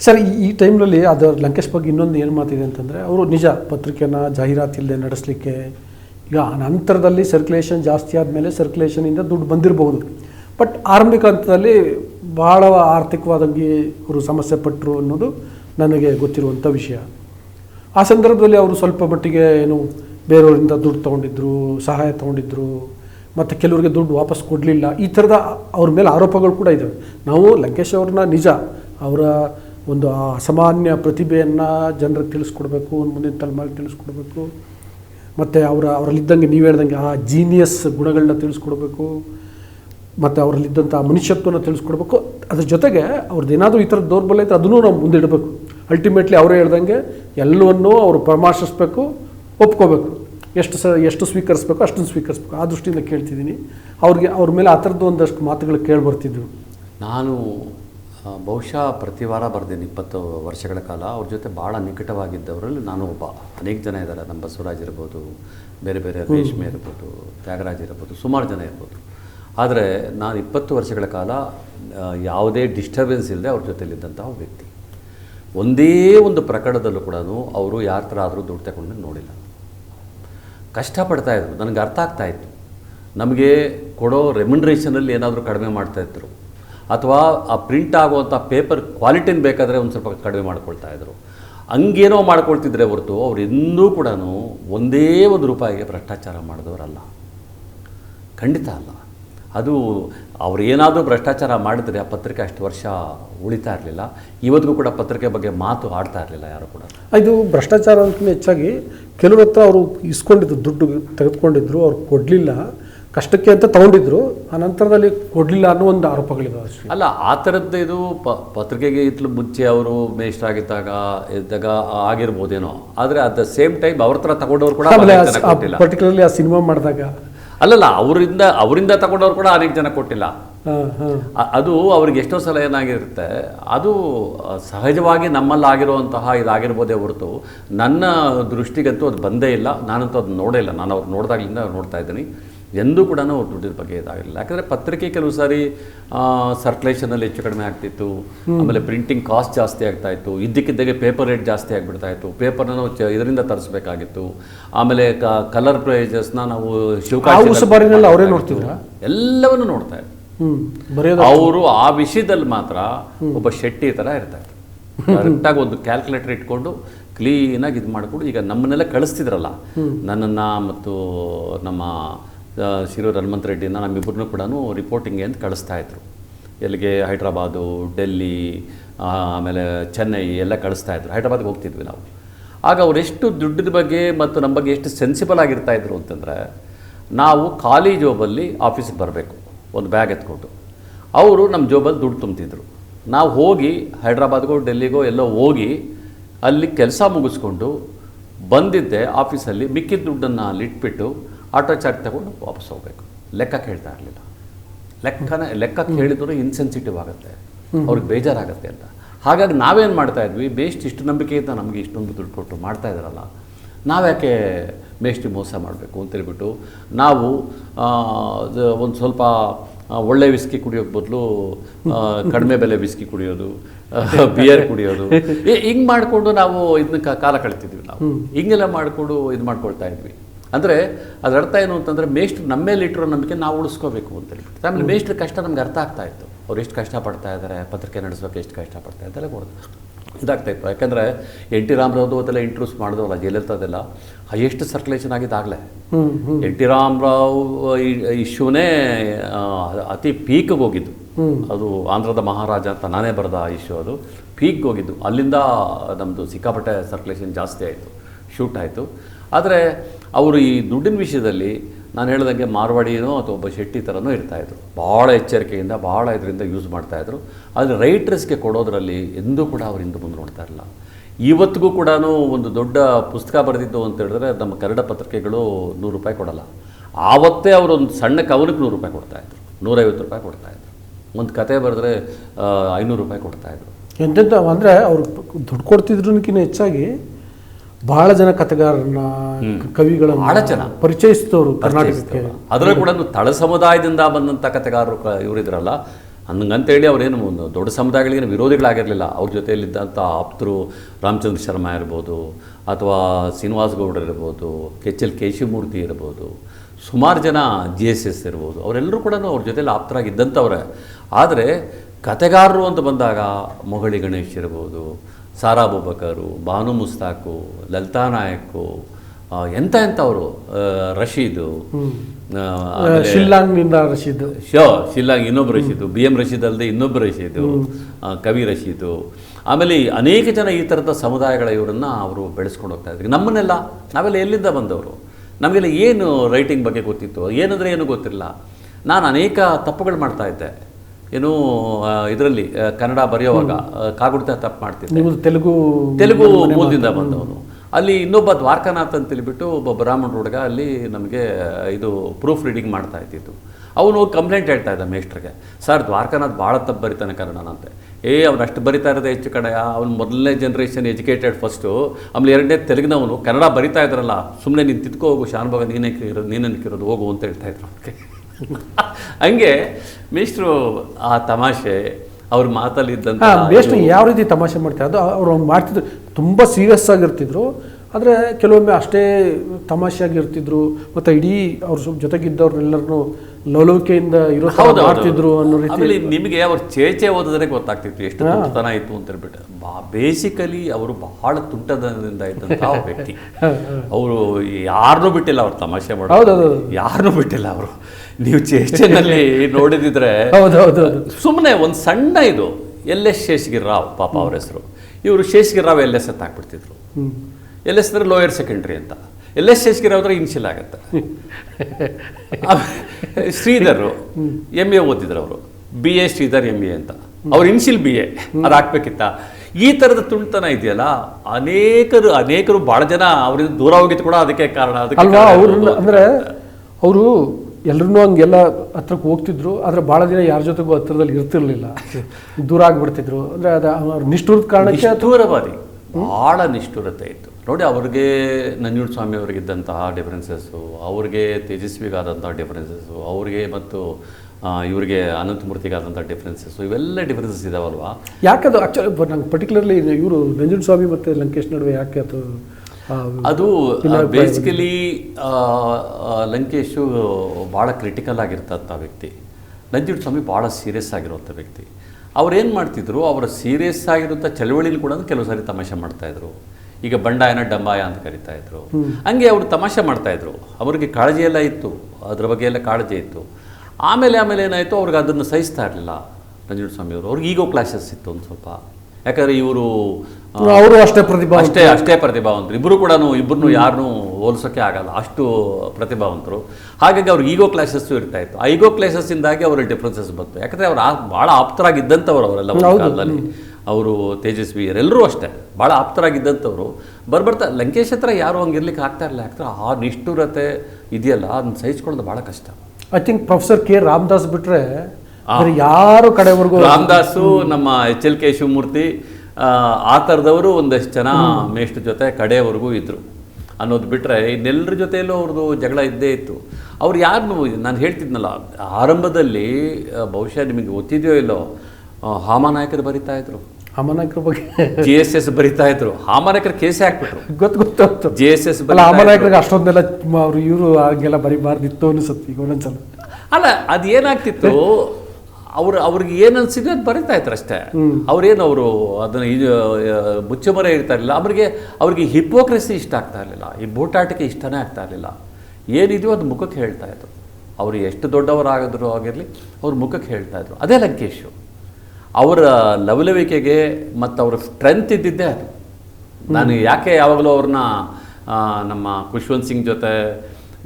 Sir, ಈ- ಟೈಮ್ನಲ್ಲಿ ಅದು ಲಂಕೇಶ್ ಬಗ್ಗೆ ಇನ್ನೊಂದು ಏನು ಮಾತಿದೆ ಅಂತಂದರೆ, ಅವರು ನಿಜ ಪತ್ರಿಕೆನ ಜಾಹೀರಾತಿಲ್ಲದೆ ನಡೆಸಲಿಕ್ಕೆ, ಈಗ ನಂತರದಲ್ಲಿ ಸರ್ಕ್ಯುಲೇಷನ್ ಜಾಸ್ತಿ ಆದಮೇಲೆ ಸರ್ಕ್ಯುಲೇಷನಿಂದ ದುಡ್ಡು ಬಂದಿರಬಹುದು. ಬಟ್ ಆರಂಭಿಕ ಹಂತದಲ್ಲಿ ಭಾಳ ಆರ್ಥಿಕವಾದಂಗೆ ಅವರು ಸಮಸ್ಯೆ ಪಟ್ಟರು ಅನ್ನೋದು ನನಗೆ ಗೊತ್ತಿರುವಂಥ ವಿಷಯ. ಆ ಸಂದರ್ಭದಲ್ಲಿ ಅವರು ಸ್ವಲ್ಪ ಮಟ್ಟಿಗೆ ಏನು ಬೇರೆಯವರಿಂದ ದುಡ್ಡು ತೊಗೊಂಡಿದ್ರು, ಸಹಾಯ ತೊಗೊಂಡಿದ್ರು, ಮತ್ತು ಕೆಲವರಿಗೆ ದುಡ್ಡು ವಾಪಸ್ ಕೊಡಲಿಲ್ಲ, ಈ ಥರದ ಅವ್ರ ಮೇಲೆ ಆರೋಪಗಳು ಕೂಡ ಇದ್ದಾವೆ ನಾವು ಲಂಕೇಶ್ ಅವ್ರನ್ನ ನಿಜ, ಅವರ ಒಂದು ಆ ಅಸಾಮಾನ್ಯ ಪ್ರತಿಭೆಯನ್ನು ಜನರಿಗೆ ತಿಳಿಸ್ಕೊಡ್ಬೇಕು ಮುಂದಿನ ತಲೆಮಾರಿಗೆ ತಿಳಿಸ್ಕೊಡ್ಬೇಕು. ಮತ್ತು ಅವರ, ಅವರಲ್ಲಿದ್ದಂಗೆ ನೀವು ಹೇಳ್ದಂಗೆ ಆ ಜೀನಿಯಸ್ ಗುಣಗಳನ್ನ ತಿಳಿಸ್ಕೊಡ್ಬೇಕು. ಮತ್ತು ಅವರಲ್ಲಿದ್ದಂಥ ಮನುಷ್ಯತ್ವನ ತಿಳಿಸ್ಕೊಡ್ಬೇಕು. ಅದ್ರ ಜೊತೆಗೆ ಅವ್ರದ್ದು ಏನಾದರೂ ಈ ಥರದ ದೌರ್ಬಲ್ಯ ಇದ್ದರೆ ಅದನ್ನೂ ನಾವು ಮುಂದಿಡಬೇಕು ಅಲ್ಟಿಮೇಟ್ಲಿ ಅವರೇ ಹೇಳ್ದಂಗೆ ಎಲ್ಲವನ್ನೂ ಅವರು ಪರಾಮರ್ಶಿಸ್ಬೇಕು, ಒಪ್ಕೋಬೇಕು. ಎಷ್ಟು ಸ, ಎಷ್ಟು ಸ್ವೀಕರಿಸ್ಬೇಕು, ಅಷ್ಟನ್ನು ಸ್ವೀಕರಿಸ್ಬೇಕು. ಆ ದೃಷ್ಟಿಯಿಂದ ಕೇಳ್ತಿದ್ದೀನಿ. ಅವ್ರಿಗೆ, ಅವ್ರ ಮೇಲೆ ಆ ಥರದ್ದು ಒಂದಷ್ಟು ಮಾತುಗಳು ಕೇಳಿ ಬರ್ತಿದ್ವು. ನಾನು ಬಹುಶಃ ಪ್ರತಿ ವಾರ ಬರ್ತೀನಿ ಇಪ್ಪತ್ತು ವರ್ಷಗಳ ಕಾಲ. ಅವ್ರ ಜೊತೆ ಭಾಳ ನಿಕಟವಾಗಿದ್ದವರಲ್ಲಿ ನಾನು ಒಬ್ಬ. ಅನೇಕ ಜನ ಇದ್ದಾರೆ. ನಮ್ಮ ಬಸವರಾಜ್ ಇರ್ಬೋದು ಬೇರೆ ಬೇರೆ ರೇಷ್ಮೆ ಇರ್ಬೋದು ತ್ಯಾಗರಾಜ್ ಇರ್ಬೋದು ಸುಮಾರು ಜನ ಇರ್ಬೋದು. ಆದರೆ ನಾನು ಇಪ್ಪತ್ತು ವರ್ಷಗಳ ಕಾಲ ಯಾವುದೇ ಡಿಸ್ಟರ್ಬೆನ್ಸ್ ಇಲ್ಲದೆ ಅವ್ರ ಜೊತೆಲಿದ್ದಂತಹ ವ್ಯಕ್ತಿ. ಒಂದೇ ಒಂದು ಪ್ರಕರಣದಲ್ಲೂ ಕೂಡ ಅವರು ಯಾರ ಥರ ಆದರೂ ದುಡ್ಡು ತಗೊಂಡು ನೋಡಿಲ್ಲ. ಕಷ್ಟಪಡ್ತಾ ಇದ್ರು. ನನಗೆ ಅರ್ಥ ಆಗ್ತಾ ಇತ್ತು. ನಮಗೆ ಕೊಡೋ ರೆಮ್ಯುನರೇಷನಲ್ಲಿ ಏನಾದರೂ ಕಡಿಮೆ ಮಾಡ್ತಾಯಿದ್ರು ಅಥವಾ ಆ ಪ್ರಿಂಟ್ ಆಗುವಂಥ ಪೇಪರ್ ಕ್ವಾಲಿಟಿನ ಬೇಕಾದರೆ ಒಂದು ಸ್ವಲ್ಪ ಕಡಿಮೆ ಮಾಡ್ಕೊಳ್ತಾ ಇದ್ರು. ಹಂಗೇನೋ ಮಾಡ್ಕೊಳ್ತಿದ್ರೆ ಹೊರತು ಅವ್ರು ಎಂದೂ ಕೂಡ ಒಂದೇ ಒಂದು ರೂಪಾಯಿಗೆ ಭ್ರಷ್ಟಾಚಾರ ಮಾಡಿದವರಲ್ಲ. ಖಂಡಿತ ಅಲ್ಲ. ಅದು ಅವ್ರು ಏನಾದರೂ ಭ್ರಷ್ಟಾಚಾರ ಮಾಡಿದರೆ ಆ ಪತ್ರಿಕೆ ಅಷ್ಟು ವರ್ಷ ಉಳಿತಾ ಇರಲಿಲ್ಲ. ಇವತ್ತಿಗೂ ಕೂಡ ಪತ್ರಿಕೆ ಬಗ್ಗೆ ಮಾತು ಆಡ್ತಾ ಇರಲಿಲ್ಲ ಯಾರು ಕೂಡ. ಇದು ಭ್ರಷ್ಟಾಚಾರ ಅಂತ ಹೆಚ್ಚಾಗಿ ಕೆಲವ್ರ ಅವರು ಇಸ್ಕೊಂಡಿದ್ದು ದುಡ್ಡು ತೆಗೆದುಕೊಂಡಿದ್ರು, ಅವ್ರು ಕೊಡಲಿಲ್ಲ. ಕಷ್ಟಕ್ಕೆ ಅಂತ ತಗೊಂಡಿದ್ರು ಆ ನಂತರದಲ್ಲಿ ಕೊಡಲಿಲ್ಲ ಅನ್ನೋ ಒಂದು ಆರೋಪಗಳಿದಾವೆ ಅಷ್ಟೇ. ಅಲ್ಲ ಆ ಥರದ್ದು ಇದು ಪ ಪತ್ರಿಕೆಗೆ ಇತ್ಲು ಮುಂಚೆ ಅವರು ಮೇಷ್ಟ್ರಾಗಿದ್ದಾಗ ಇದ್ದಾಗ ಆಗಿರ್ಬೋದೇನೋ. ಆದರೆ ಅಟ್ ದ ಸೇಮ್ ಟೈಮ್ ಅವ್ರ ಹತ್ರ ತಗೊಂಡವ್ರು ಕೂಡ ಪರ್ಟಿಕ್ಯುಲರ್ಲಿ ಆ ಸಿನಿಮಾ ಮಾಡಿದಾಗ. ಅಲ್ಲಲ್ಲ ಅವರಿಂದ ಅವರಿಂದ ತಗೊಂಡವ್ರು ಕೂಡ ಅನೇಕ ಜನ ಕೊಟ್ಟಿಲ್ಲ. ಅದು ಅವ್ರಿಗೆ ಎಷ್ಟೋ ಸಲ ಏನಾಗಿರುತ್ತೆ ಅದು ಸಹಜವಾಗಿ ನಮ್ಮಲ್ಲಿ ಆಗಿರುವಂತಹ ಇದಾಗಿರ್ಬೋದೇ ಹೊರತು ನನ್ನ ದೃಷ್ಟಿಗಂತೂ ಅದು ಬಂದೇ ಇಲ್ಲ. ನಾನಂತೂ ಅದು ನೋಡೇ ಇಲ್ಲ. ನಾನು ಅವ್ರು ನೋಡಿದಾಗಲಿಂದ ನೋಡ್ತಾ ಇದ್ದೀನಿ. ಎಂದೂ ಕೂಡ ಅವ್ರು ದುಡ್ಡಿನ ಬಗ್ಗೆ ಇದಾಗಲಿಲ್ಲ. ಯಾಕಂದರೆ ಪತ್ರಿಕೆ ಕೆಲವು ಸಾರಿ ಸರ್ಕ್ಯುಲೇಷನಲ್ಲಿ ಹೆಚ್ಚು ಕಡಿಮೆ ಆಗ್ತಿತ್ತು. ಆಮೇಲೆ ಪ್ರಿಂಟಿಂಗ್ ಕಾಸ್ಟ್ ಜಾಸ್ತಿ ಆಗ್ತಾ ಇತ್ತು ಇದ್ದಕ್ಕಿದ್ದಾಗೆ ಪೇಪರ್ ರೇಟ್ ಜಾಸ್ತಿ ಆಗಿಬಿಡ್ತಾ ಇತ್ತು ಪೇಪರ್ನ ನಾವು ಇದರಿಂದ ತರಿಸ್ಬೇಕಾಗಿತ್ತು. ಆಮೇಲೆ ಕಲರ್ ಪ್ರೈಜಸ್ನ ನಾವು ಶಿವಕಾಶಿ ಅವರೇ ನೋಡ್ತೀವಿ ಎಲ್ಲವನ್ನು ನೋಡ್ತಾ ಇದ್ರು ಅವರು ಆ ವಿಷಯದಲ್ಲಿ ಮಾತ್ರ ಒಬ್ಬ ಶೆಟ್ಟಿ ಥರ ಇರ್ತಾರೆ. ಕರೆಕ್ಟಾಗಿ ಒಂದು ಕ್ಯಾಲ್ಕುಲೇಟರ್ ಇಟ್ಕೊಂಡು ಕ್ಲೀನಾಗಿ ಇದು ಮಾಡಿಕೊಂಡು ಈಗ ನಮ್ಮನ್ನೆಲ್ಲ ಕಳಿಸ್ತಿದ್ರಲ್ಲ. ನನ್ನನ್ನು ಮತ್ತು ನಮ್ಮ ಶಿರೂರ್ ಹನುಮಂತ ರೆಡ್ಡಿಯಿಂದ ನಮ್ಮಿಬ್ಬರನ್ನೂ ಕೂಡ ರಿಪೋರ್ಟಿಂಗ್ಗೆ ಅಂತ ಕಳಿಸ್ತಾ ಇದ್ರು. ಎಲ್ಲಿಗೆ? ಹೈದ್ರಾಬಾದು, ಡೆಲ್ಲಿ ಆಮೇಲೆ ಚೆನ್ನೈ ಎಲ್ಲ ಕಳಿಸ್ತಾ ಇದ್ರು. ಹೈದ್ರಾಬಾದ್ಗೆ ಹೋಗ್ತಿದ್ವಿ ನಾವು. ಆಗ ಅವರೆಷ್ಟು ದುಡ್ಡಿನ ಬಗ್ಗೆ ಮತ್ತು ನಮ್ಮ ಬಗ್ಗೆ ಎಷ್ಟು ಸೆನ್ಸಿಬಲ್ ಆಗಿರ್ತಾ ಇದ್ರು ಅಂತಂದರೆ, ನಾವು ಖಾಲಿ ಜೋಬಲ್ಲಿ ಆಫೀಸಿಗೆ ಬರಬೇಕು. ಒಂದು ಬ್ಯಾಗ್ ಎತ್ಕೊಂಡು. ಅವರು ನಮ್ಮ ಜೋಬಲ್ಲಿ ದುಡ್ಡು ತುಂಬ್ತಿದ್ರು. ನಾವು ಹೋಗಿ ಹೈದ್ರಾಬಾದ್ಗೋ, ಡೆಲ್ಲಿಗೋ ಎಲ್ಲೋ ಹೋಗಿ ಅಲ್ಲಿ ಕೆಲಸ ಮುಗಿಸ್ಕೊಂಡು ಬಂದಿದ್ದೆ ಆಫೀಸಲ್ಲಿ ಮಿಕ್ಕಿದ ದುಡ್ಡನ್ನು ಅಲ್ಲಿ ಇಟ್ಬಿಟ್ಟು ಆಟೋ ಚಾರ್ಜ್ ತಗೊಂಡು ವಾಪಸ್ ಹೋಗಬೇಕು. ಲೆಕ್ಕ ಕೇಳ್ತಾ ಇರಲಿಲ್ಲ. ಲೆಕ್ಕನ ಲೆಕ್ಕ ಕೇಳಿದ್ರು ಇನ್ಸೆನ್ಸಿಟಿವ್ ಆಗುತ್ತೆ. ಅವ್ರಿಗೆ ಬೇಜಾರಾಗುತ್ತೆ ಅಂತ. ಹಾಗಾಗಿ ನಾವೇನು ಮಾಡ್ತಾ ಇದ್ವಿ ಬೇಸ್ಟ್ ಇಷ್ಟು ನಂಬಿಕೆಯಿಂದ ನಮಗೆ ಇಷ್ಟೊಂದು ದುಡ್ಡು ಕೊಟ್ಟು ಮಾಡ್ತಾ ಇದ್ದಾರಲ್ಲ ನಾವ್ಯಾಕೆ ಮೇಷ್ಟಿ ಮೋಸ ಮಾಡಬೇಕು ಅಂತೇಳ್ಬಿಟ್ಟು ನಾವು ಒಂದು ಸ್ವಲ್ಪ ಒಳ್ಳೆ ವಿಸ್ಕಿ ಕುಡಿಯೋಕ್ಕೆ ಬದಲು ಕಡಿಮೆ ಬೆಲೆ ವಿಸ್ಕಿ ಕುಡಿಯೋದು ಬಿಯರ್ ಕುಡಿಯೋದು. ಹಿಂಗೆ ಮಾಡಿಕೊಂಡು ನಾವು ಇದನ್ನ ಕಾಲ ಕಳಿತಿದ್ವಿ ನಾವು. ಹಿಂಗೆಲ್ಲ ಮಾಡಿಕೊಂಡು ಇದು ಮಾಡ್ಕೊಳ್ತಾ ಇದ್ವಿ. ಅಂದರೆ ಅದರ ಅರ್ಥ ಏನು ಅಂತಂದರೆ ಮೇಷ್ಟ್ರು ನಮ್ಮ ಮೇಲೆ ಇಟ್ಟಿರೋ ನಂಬಿಕೆ ನಾವು ಉಳಿಸ್ಕೋಬೇಕು ಅಂತ ಹೇಳ್ಬಿಟ್ಟು. ಆಮೇಲೆ ಮೇಷ್ಟ್ರ ಕಷ್ಟ ನಮ್ಗೆ ಅರ್ಥ ಆಗ್ತಾ ಇತ್ತು. ಅವ್ರು ಎಷ್ಟು ಕಷ್ಟಪಡ್ತಾ ಇದ್ದಾರೆ ಪತ್ರಿಕೆ ನಡೆಸೋಕೆ ಎಷ್ಟು ಕಷ್ಟಪಡ್ತಾ ಇದ್ದಾರೆ ಇದಾಗ್ತಾ ಇತ್ತು. ಯಾಕಂದರೆ ಎನ್ ಟಿ ರಾಮರಾವ್ ಅದೆಲ್ಲ ಇಂಟ್ರೂಸ್ ಮಾಡಿದವಲ್ಲ ಜೈಲಿರ್ತದೆಲ್ಲ ಹೈಯೆಸ್ಟ್ ಸರ್ಕ್ಯುಲೇಷನ್ ಆಗಿದ್ದಾಗಲೇ ಎನ್ ಟಿ ರಾಮರಾವ್ ಇಶ್ಯೂನೇ ಅತಿ ಪೀಕ್ಗೆ ಹೋಗಿದ್ದು. ಅದು ಆಂಧ್ರದ ಮಹಾರಾಜ ಅಂತ ನಾನೇ ಬರೆದ ಇಶ್ಯೂ ಅದು. ಪೀಕ್ಗೆ ಹೋಗಿದ್ದು. ಅಲ್ಲಿಂದ ನಮ್ಮದು ಸಿಕ್ಕಾಪಟ್ಟೆ ಸರ್ಕ್ಯುಲೇಷನ್ ಜಾಸ್ತಿ ಆಯಿತು. ಶೂಟ್ ಆಯಿತು. ಆದರೆ ಅವರು ಈ ದುಡ್ಡಿನ ವಿಷಯದಲ್ಲಿ ನಾನು ಹೇಳ್ದಂಗೆ ಮಾರ್ವಾಡಿನೋ ಅಥವಾ ಒಬ್ಬ ಶೆಟ್ಟಿ ಥರನೋ ಇರ್ತಾಯಿದ್ರು ಭಾಳ ಎಚ್ಚರಿಕೆಯಿಂದ ಭಾಳ ಇದರಿಂದ ಯೂಸ್ ಮಾಡ್ತಾಯಿದ್ರು ಆದರೆ ರೈಟರ್ಸ್ಗೆ ಕೊಡೋದರಲ್ಲಿ ಎಂದೂ ಕೂಡ ಅವ್ರು ಹಿಂದೆ ಮುಂದೆ ನೋಡ್ತಾ ಇರಲ್ಲ ಇವತ್ತಿಗೂ ಕೂಡ ಒಂದು ದೊಡ್ಡ ಪುಸ್ತಕ ಬರೆದಿದ್ದು ಅಂತ ಹೇಳಿದ್ರೆ ನಮ್ಮ ಕನ್ನಡ ಪತ್ರಿಕೆಗಳು ನೂರು ರೂಪಾಯಿ ಕೊಡಲ್ಲ. ಆವತ್ತೇ ಅವರು ಒಂದು ಸಣ್ಣ ಕವನಕ್ಕೆ ನೂರು ರೂಪಾಯಿ ಕೊಡ್ತಾಯಿದ್ರು ನೂರೈವತ್ತು ರೂಪಾಯಿ ಕೊಡ್ತಾಯಿದ್ರು ಒಂದು ಕತೆ ಬರೆದ್ರೆ ಐನೂರು ರೂಪಾಯಿ ಕೊಡ್ತಾಯಿದ್ರು ಎಂತೆಂಥ ಅಂದರೆ ಅವ್ರು ದುಡ್ಡು ಕೊಡ್ತಿದ್ರಕ್ಕಿಂತ ಹೆಚ್ಚಾಗಿ ಬಹಳ ಜನ ಕಥೆಗಾರರನ್ನ ಕವಿಗಳನ್ನ ಜನ. ಪರಿಚಯಿಸಿದವರು ಕರ್ನಾಟಕಕ್ಕೆ. ಅದರಲ್ಲೂ ಕೂಡ ತಳ ಸಮುದಾಯದಿಂದ ಬಂದಂಥ ಕಥೆಗಾರರು ಕ ಇವರಿದ್ರಲ್ಲ ಹಂಗಂತೇಳಿ ಅವರೇನು ಒಂದು ದೊಡ್ಡ ಸಮುದಾಯಗಳಿಗೆ ವಿರೋಧಿಗಳಾಗಿರಲಿಲ್ಲ. ಅವ್ರ ಜೊತೆಯಲ್ಲಿದ್ದಂಥ ಆಪ್ತರು ರಾಮಚಂದ್ರ ಶರ್ಮಾ ಇರ್ಬೋದು ಅಥವಾ ಶ್ರೀನಿವಾಸ ಗೌಡರು ಇರ್ಬೋದು ಕೆಚ್ ಎಲ್ ಕೇಶಿಮೂರ್ತಿ ಇರ್ಬೋದು ಸುಮಾರು ಜನ ಜಿ ಎಸ್ ಎಸ್ ಇರ್ಬೋದು ಅವರೆಲ್ಲರೂ ಕೂಡ ಅವ್ರ ಜೊತೆಲಿ ಆಪ್ತರಾಗಿದ್ದಂಥವ್ರೆ ಆದರೆ ಕತೆಗಾರರು ಅಂತ ಬಂದಾಗ ಮೊಗಳಿ ಗಣೇಶ್ ಇರ್ಬೋದು ಸಾರಾ ಬುಬಕರು ಬಾನು ಮುಸ್ತಾಕು ಲಲಿತಾ ನಾಯಕು ಎಂತ ಎಂಥ ಅವರು ರಶೀದು ಶಿಲ್ಲಾಂಗ್ನಿಂದ ಶಿಲ್ಲಾಂಗ್ನಿಂದ ರಶೀದ್. ಶೋ ಶಿಲ್ಲಾಂಗ್ ಇನ್ನೊಬ್ಬ ರಶೀದು ಬಿ ಎಂ ರಶೀದ್ ಅಲ್ಲದೆ ಇನ್ನೊಬ್ಬ ರಶೀದು ಕವಿ ರಶೀದು. ಆಮೇಲೆ ಅನೇಕ ಜನ ಈ ಥರದ ಸಮುದಾಯಗಳ ಇವರನ್ನು ಅವರು ಬೆಳೆಸ್ಕೊಂಡು ಹೋಗ್ತಾ ಇದ್ರು. ನಮ್ಮನ್ನೆಲ್ಲ ನಾವೆಲ್ಲ ಎಲ್ಲಿಂದ ಬಂದವರು? ನಮಗೆಲ್ಲ ಏನು ರೈಟಿಂಗ್ ಬಗ್ಗೆ ಗೊತ್ತಿತ್ತು? ಏನಂದರೆ ಏನು ಗೊತ್ತಿಲ್ಲ. ನಾನು ಅನೇಕ ತಪ್ಪುಗಳು ಮಾಡ್ತಾ ಇದ್ದೆ. ಏನು ಇದರಲ್ಲಿ ಕನ್ನಡ ಬರೆಯುವಾಗ ಕಾಗುಡ್ತಾ ತಪ್ಪು ಮಾಡ್ತಿದ್ದೆ. ತೆಲುಗು ತೆಲುಗು ಮೂಲದಿಂದ ಬಂದವನು. ಅಲ್ಲಿ ಇನ್ನೊಬ್ಬ ದ್ವಾರಕಾನಾಥ್ ಅಂತ ಹೇಳಿಬಿಟ್ಟು ಒಬ್ಬ ಬ್ರಾಹ್ಮಣ ಹುಡುಗ ಅಲ್ಲಿ ನಮಗೆ ಇದು ಪ್ರೂಫ್ ರೀಡಿಂಗ್ ಮಾಡ್ತಾ ಇದ್ದಿತ್ತು ಅವನು ಕಂಪ್ಲೇಂಟ್ ಹೇಳ್ತಾ ಇದ್ದ ಮೇಷ್ಟ್ರಿಗೆ ಸರ್ ದ್ವಾರಕಾನಾಥ್ ಭಾಳ ತಪ್ಪು ಬರಿತಾನೆ ಕನ್ನಡನಂತೆ. ಏ ಅವ್ನು ಅಷ್ಟು ಬರಿತಾ ಇರೋದೇ ಹೆಚ್ಚು ಕಡೆ ಅವ್ನು ಮೊದಲನೇ ಜನ್ರೇಷನ್ ಎಜುಕೇಟೆಡ್ ಫಸ್ಟು ಆಮೇಲೆ ಎರಡನೇ ತೆಲುಗಿನವನು ಕನ್ನಡ ಬರಿತಾ ಇದ್ರಲ್ಲ ಸುಮ್ಮನೆ ನೀನು ತಿದ್ಕೋ ಹೋಗು ಶಾನುಭಾಗ ನೀನೇ ಇರೋದು ನೀನೇ ಇರೋದು ಹೋಗು ಅಂತ ಹೇಳ್ತಾ ಇದ್ರು ಅವ್ನಿಗೆ. ಹಂಗೆ ಮೇಷ್ಟ್ರು ಆ ತಮಾಷೆ ಅವ್ರ ಮಾತಲ್ಲಿದ್ದಂಥ ಮೇಷ್ಟ್ರು ಯಾವ ರೀತಿ ತಮಾಷೆ ಮಾಡ್ತಾರೆ ಅದು ಅವ್ರು ಮಾಡ್ತಿದ್ರು ತುಂಬ ಸೀರಿಯಸ್ ಆಗಿರ್ತಿದ್ರು ಆದರೆ ಕೆಲವೊಮ್ಮೆ ಅಷ್ಟೇ ತಮಾಷೆಯಾಗಿರ್ತಿದ್ರು ಮತ್ತು ಇಡೀ ಅವ್ರ ಜೊತೆಗಿದ್ದವ್ರನ್ನೆಲ್ಲರನ್ನು ಲವಲವಿಕೆಯಿಂದ ಇರೋ. ಮಾಡ್ತಿದ್ರು ಅನ್ನೋ ರೀತಿ. ನಿಮಗೆ ಅವ್ರ ಚೇಚೆ ಓದಿದ್ರೆ ಗೊತ್ತಾಗ್ತಿತ್ತು ಎಷ್ಟು ತುಂಟತನ ಇತ್ತು ಅಂತ ಹೇಳ್ಬಿಟ್ಟು. ಬಾ ಬೇಸಿಕಲಿ ಅವರು ಬಹಳ ತುಂಟದಿಂದ ಇದ್ದಂಥ ವ್ಯಕ್ತಿ. ಅವರು ಯಾರನ್ನೂ ಬಿಟ್ಟಿಲ್ಲ ಅವ್ರು ತಮಾಷೆ ಮಾಡೋದು. ಯಾರನ್ನೂ ಬಿಟ್ಟಿಲ್ಲ ಅವರು. ನೀವು ಚೇಚೆನಲ್ಲಿ ನೋಡಿದಿದ್ರೆ ಹೌದೌದು ಹೌದು ಹೌದು. ಸುಮ್ಮನೆ ಒಂದು ಸಣ್ಣ ಇದು ಎಲ್ ಎಸ್ ಶೇಷಗಿರಿ ರಾವ್ ಪಾಪ ಅವ್ರ ಹೆಸರು. ಇವರು ಶೇಷಗಿರಿ ರಾವ್ ಎಲ್ ಎಸ್ ಅಂತ ಹಾಕ್ಬಿಡ್ತಿದ್ರು. ಎಲ್ ಎಸ್ ಅಂದ್ರೆ ಲೋಯರ್ ಸೆಕೆಂಡ್ರಿ ಅಂತ. ಎಲ್ ಎಸ್ ಶೇಷಗಿರಿ ಅವ್ರ ಇನ್ಶಿಲ್ ಆಗುತ್ತೆ. ಶ್ರೀಧರ್ ಎಂ ಎ ಓದಿದ್ರು ಅವರು. B A Sridhar M A ಅಂತ. ಅವ್ರ ಇನ್ಶಿಲ್ ಬಿ ಎ ಅದು ಹಾಕ್ಬೇಕಿತ್ತ. ಈ ಥರದ ತುಂಟತನ ಇದೆಯಲ್ಲ ಅನೇಕರು ಅನೇಕರು ಭಾಳ ಜನ ಅವರಿಂದ ದೂರ ಹೋಗಿದ್ದು ಕೂಡ ಅದಕ್ಕೆ ಕಾರಣ. ಅದಕ್ಕೆ. ಅಂದರೆ ಅವರು ಎಲ್ಲರೂ ಹಂಗೆಲ್ಲ ಹತ್ರಕ್ಕೆ ಹೋಗ್ತಿದ್ರು ಆದರೆ ಭಾಳ ದಿನ ಯಾರ ಜೊತೆಗೂ ಹತ್ರದಲ್ಲಿ ಇರ್ತಿರ್ಲಿಲ್ಲ. ದೂರ ಆಗಿಬಿಡ್ತಿದ್ರು. ಅಂದರೆ ಅದು ಅವ್ರ ನಿಷ್ಠುರದ ಕಾರಣಕ್ಕೆ ನಿಷ್ಠೂರವಾದಿ. ಭಾಳ ನಿಷ್ಠುರತೆ ಇತ್ತು. ನೋಡಿ ಅವ್ರಿಗೆ ನಂಜುಣ ಸ್ವಾಮಿ ಅವರಿಗಿದ್ದಂತಹ ಡಿಫ್ರೆನ್ಸಸ್ಸು ಅವ್ರಿಗೆ ತೇಜಸ್ವಿಗಾದಂಥ ಡಿಫ್ರೆನ್ಸಸ್ಸು ಅವ್ರಿಗೆ ಮತ್ತು ಇವರಿಗೆ ಅನಂತಮೂರ್ತಿಗಾದಂಥ ಡಿಫ್ರೆನ್ಸಸ್ಸು ಇವೆಲ್ಲ ಡಿಫ್ರೆನ್ಸಸ್ ಇದಾವಲ್ವಾ? ಯಾಕದು ಆ್ಯಕ್ಚುಲಿ ನಂಗೆ ಪರ್ಟಿಕ್ಯುಲರ್ಲಿ ಇವರು ನಂಜುಣ ಸ್ವಾಮಿ ಮತ್ತು ಲಂಕೇಶ್ ನಡುವೆ ಯಾಕೆ ಅದು ಅದು ಬೇಸಿಕಲಿ ಲಂಕೇಶು ಭಾಳ ಕ್ರಿಟಿಕಲ್ ಆಗಿರ್ತಂಥ ವ್ಯಕ್ತಿ. ನಂಜುಡ್ ಸ್ವಾಮಿ ಭಾಳ ಸೀರಿಯಸ್ ಆಗಿರುವಂಥ ವ್ಯಕ್ತಿ. ಅವ್ರು ಏನು ಮಾಡ್ತಿದ್ರು ಅವರ ಸೀರಿಯಸ್ ಆಗಿರುವಂಥ ಚಳವಳಿಲಿ ಕೂಡ ಕೆಲವು ಸಾರಿ ತಮಾಷೆ ಮಾಡ್ತಾಯಿದ್ರು ಈಗ ಬಂಡಾಯನ ಡಂಬಾಯ ಅಂತ ಕರಿತಾ ಇದ್ರು. ಹಂಗೆ ಅವರು ತಮಾಷೆ ಮಾಡ್ತಾಯಿದ್ರು ಅವರಿಗೆ ಕಾಳಜಿ ಎಲ್ಲ ಇತ್ತು. ಅದ್ರ ಬಗ್ಗೆ ಎಲ್ಲ ಕಾಳಜಿ ಇತ್ತು. ಆಮೇಲೆ ಆಮೇಲೆ ಏನಾಯಿತು ಅವ್ರಿಗೆ ಅದನ್ನು ಸಹಿಸ್ತಾ ಇರಲಿಲ್ಲ. ನಂಜುಡ್ ಸ್ವಾಮಿಯವರು. ಅವ್ರಿಗೆ ಈಗೋ ಕ್ಲಾಶಸ್ ಇತ್ತು ಒಂದು ಸ್ವಲ್ಪ. ಯಾಕಂದರೆ ಇವರು ಅವರು ಅಷ್ಟೇ ಪ್ರತಿಭಾ ಅಷ್ಟೇ ಅಷ್ಟೇ ಪ್ರತಿಭಾವಂತರು. ಇಬ್ಬರು ಕೂಡ ಇಬ್ಬರನ್ನು ಯಾರನ್ನೂ ಹೋಲಿಸೋಕೆ ಆಗಲ್ಲ. ಅಷ್ಟು ಪ್ರತಿಭಾವಂತರು. ಹಾಗಾಗಿ ಅವ್ರಿಗೆ ಈಗೋ ಕ್ಲಾಸಸ್ಸು ಇರ್ತಾ ಇತ್ತು. ಆ ಈಗೋ ಕ್ಲಾಸಸ್ಸಿಂದಾಗಿ ಅವರ ಡಿಫ್ರೆನ್ಸಸ್ ಬಂತು. ಯಾಕಂದರೆ ಅವ್ರು ಆ- ಭಾಳ ಆಪ್ತರಾಗಿದ್ದಂಥವ್ರು ಅವರೆಲ್ಲ ಕಾಲದಲ್ಲಿ. ಅವರು ತೇಜಸ್ವಿ ಎಲ್ಲರೂ ಅಷ್ಟೇ. ಭಾಳ ಆಪ್ತರಾಗಿದ್ದಂಥವ್ರು. ಬರ್ಬರ್ತಾ ಲಂಕೇಶ್ ಹತ್ರ ಯಾರು ಹಂಗಿರ್ಲಿಕ್ಕೆ ಆಗ್ತಾ ಇರಲಿಲ್ಲ. ಯಾಕಂದ್ರೆ ಆ ನಿಷ್ಠುರತೆ ಇದೆಯಲ್ಲ ಅದನ್ನ ಸಹಿಸ್ಕೊಳ್ಳೋದು ಭಾಳ ಕಷ್ಟ. I think professor K Ramdas ಬಿಟ್ರೆ ಯಾರು ಕಡೆವರೆಗೂ ರಾಮದಾಸು ನಮ್ಮ ಎಚ್ ಎಲ್ ಕೆ ಶಿವಮೂರ್ತಿ ಆ, ಥರದವರು ಒಂದಷ್ಟು ಜನ ಮೇಷ್ಟ್ರ ಜೊತೆ ಕಡೆಯವರೆಗೂ ಇದ್ದರು ಅನ್ನೋದು ಬಿಟ್ಟರೆ ಇನ್ನೆಲ್ಲರ ಜೊತೆಯಲ್ಲೂ ಅವ್ರದ್ದು ಜಗಳ ಇದ್ದೇ ಇತ್ತು. ಅವ್ರು ಯಾರು ನಾನು ಹೇಳ್ತಿದ್ನಲ್ಲ ಆರಂಭದಲ್ಲಿ ಬಹುಶಃ ನಿಮಗೆ ಗೊತ್ತಿದೆಯೋ ಇಲ್ಲೋ ಹಾಮನಾಯಕರು ಬರೀತಾ ಇದ್ರು. ಹಾಮನಾಯಕರ ಬಗ್ಗೆ ಜಿ ಎಸ್ ಎಸ್ ಬರಿತಾ ಇದ್ರು. ಹಾಮನಾಯಕರ ಕೇಸೇ ಹಾಕ್ಬಿಟ್ರು. ಗೊತ್ತು ಗೊತ್ತಾಯ್ತು ಜಿ ಎಸ್ ಎಸ್ ಅಲ್ಲ ಅಮನಾಯಕರಿಗೆ ಅಷ್ಟೊಂದೆಲ್ಲ ಅವರು ಇವರು ಹಾಗೆಲ್ಲ ಬರಿಬಾರ್ದಿತ್ತು ಅನಿಸುತ್ತೆ ಈಗ ಒಂದೊಂದ್ಸಲ. ಅಲ್ಲ ಅದು ಏನಾಗ್ತಿತ್ತು ಅವ್ರು, ಅವ್ರಿಗೆ ಏನು ಅನ್ಸಿದ್ರೆ ಅದು ಬರೀತಾ ಇದ್ರು ಅಷ್ಟೇ. ಅವ್ರೇನು ಅವರು ಅದನ್ನು ಇದು ಮುಚ್ಚಮರೆ ಇರ್ತಾ ಇರಲಿಲ್ಲ. ಅವ್ರಿಗೆ ಅವ್ರಿಗೆ ಹಿಪೋಕ್ರೆಸಿ ಇಷ್ಟ ಆಗ್ತಾ ಇರಲಿಲ್ಲ. ಈ ಬೂಟಾಟಿಕೆ ಇಷ್ಟನೇ ಆಗ್ತಾ ಇರಲಿಲ್ಲ. ಏನಿದೆಯೋ ಅದು ಮುಖಕ್ಕೆ ಹೇಳ್ತಾ ಇದ್ರು. ಅವರು ಎಷ್ಟು ದೊಡ್ಡವರಾಗಿದ್ರು ಆಗಿರಲಿ, ಅವ್ರ ಮುಖಕ್ಕೆ ಹೇಳ್ತಾ ಇದ್ರು. ಅದೇ ಲಂಕೇಶು. ಅವರ ಲವಲವಿಕೆಗೆ ಮತ್ತು ಅವ್ರ ಸ್ಟ್ರೆಂತ್ ಇದ್ದಿದ್ದೇ ಅದು. ನಾನು ಯಾಕೆ ಯಾವಾಗಲೂ ಅವ್ರನ್ನ ನಮ್ಮ ಖುಷ್ವಂತ್ ಸಿಂಗ್ ಜೊತೆ,